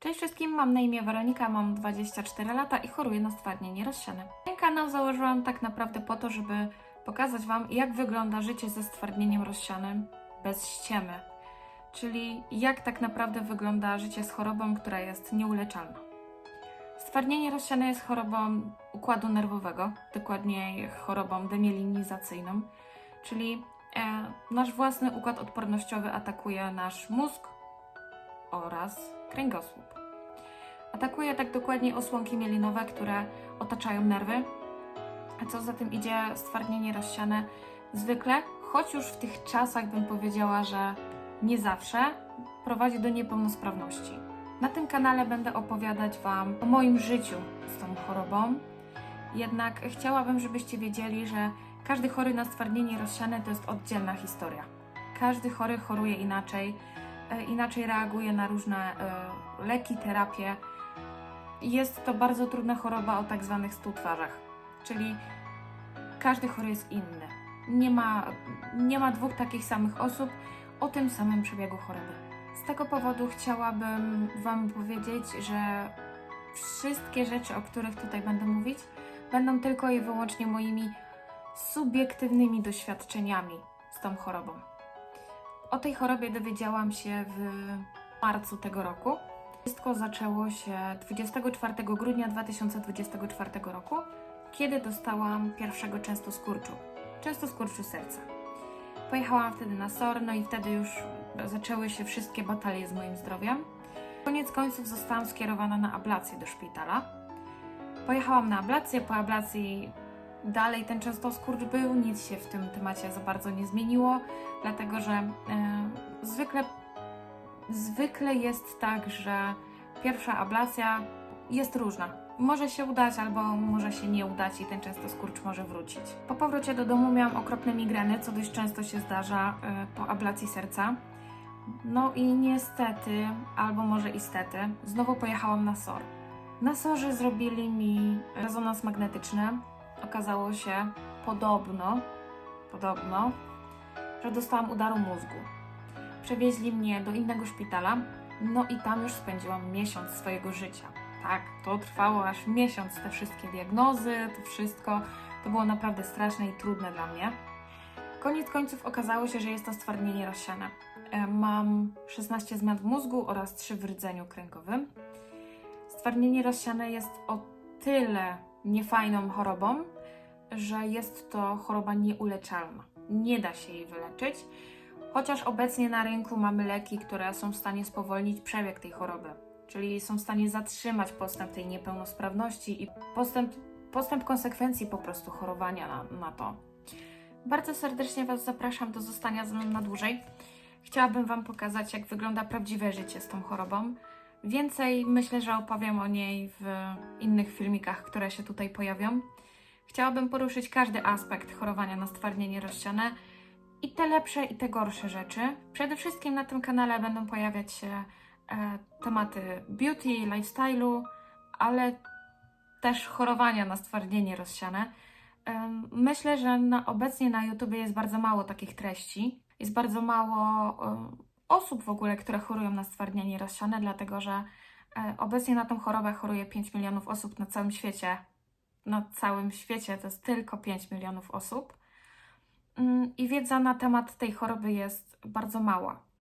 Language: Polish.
Cześć wszystkim, mam na imię Weronika, mam 24 lata i choruję na stwardnienie rozsiane. Ten kanał założyłam tak naprawdę po to, żeby pokazać Wam, jak wygląda życie ze stwardnieniem rozsianym bez ściemy. Czyli jak tak naprawdę wygląda życie z chorobą, która jest nieuleczalna. Stwardnienie rozsiane jest chorobą układu nerwowego, dokładniej chorobą demyelinizacyjną, czyli e, nasz własny układ odpornościowy atakuje nasz mózg oraz kręgosłup. Atakuje tak dokładnie osłonki mielinowe, które otaczają nerwy, a co za tym idzie stwardnienie rozsiane zwykle, choć już w tych czasach bym powiedziała, że nie zawsze, prowadzi do niepełnosprawności. Na tym kanale będę opowiadać Wam o moim życiu z tą chorobą. Jednak chciałabym, żebyście wiedzieli, że każdy chory na stwardnienie rozsiane to jest oddzielna historia. Każdy chory choruje inaczej, inaczej reaguje na różne e, leki, terapie. Jest to bardzo trudna choroba o tak zwanych stu twarzach, czyli każdy chory jest inny. Nie ma, nie ma dwóch takich samych osób o tym samym przebiegu choroby. Z tego powodu chciałabym Wam powiedzieć, że wszystkie rzeczy, o których tutaj będę mówić, będą tylko i wyłącznie moimi subiektywnymi doświadczeniami z tą chorobą. O tej chorobie dowiedziałam się w marcu tego roku. Wszystko zaczęło się 24 grudnia 2024 roku, kiedy dostałam pierwszego często skurczu, często skurczu serca. Pojechałam wtedy na SOR, no i wtedy już zaczęły się wszystkie batalie z moim zdrowiem. Koniec końców zostałam skierowana na ablację do szpitala. Pojechałam na ablację, po ablacji dalej ten często skurcz był, nic się w tym temacie za bardzo nie zmieniło, dlatego że e, zwykle, zwykle jest tak, że pierwsza ablacja jest różna. Może się udać albo może się nie udać i ten często skurcz może wrócić. Po powrocie do domu miałam okropne migreny, co dość często się zdarza e, po ablacji serca. No i niestety, albo może istety, znowu pojechałam na SOR. Na SORze zrobili mi rezonans magnetyczny. Okazało się podobno, podobno, że dostałam udaru mózgu. Przewieźli mnie do innego szpitala, no i tam już spędziłam miesiąc swojego życia. Tak, to trwało aż miesiąc, te wszystkie diagnozy, to wszystko. To było naprawdę straszne i trudne dla mnie. Koniec końców okazało się, że jest to stwardnienie rozsiane. E, Mam 16 zmian w mózgu oraz 3 w rdzeniu kręgowym. Stwardnienie rozsiane jest o tyle niefajną chorobą, że jest to choroba nieuleczalna. Nie da się jej wyleczyć, chociaż obecnie na rynku mamy leki, które są w stanie spowolnić przebieg tej choroby, czyli są w stanie zatrzymać postęp tej niepełnosprawności i postęp, postęp konsekwencji po prostu chorowania na, na to. Bardzo serdecznie Was zapraszam do zostania ze mną na dłużej. Chciałabym Wam pokazać, jak wygląda prawdziwe życie z tą chorobą. Więcej myślę, że opowiem o niej w innych filmikach, które się tutaj pojawią. Chciałabym poruszyć każdy aspekt chorowania na stwardnienie rozsiane i te lepsze, i te gorsze rzeczy. Przede wszystkim na tym kanale będą pojawiać się e, tematy beauty, lifestyle'u, ale też chorowania na stwardnienie rozsiane. Em, Myślę, że na, obecnie na YouTube jest bardzo mało takich treści. Jest bardzo mało em, osób w ogóle, które chorują na stwardnienie rozsiane, dlatego że e, obecnie na tą chorobę choruje 5 milionów osób na całym świecie. Na całym świecie to jest tylko 5 milionów osób. Mm, I wiedza na temat tej choroby jest bardzo mała.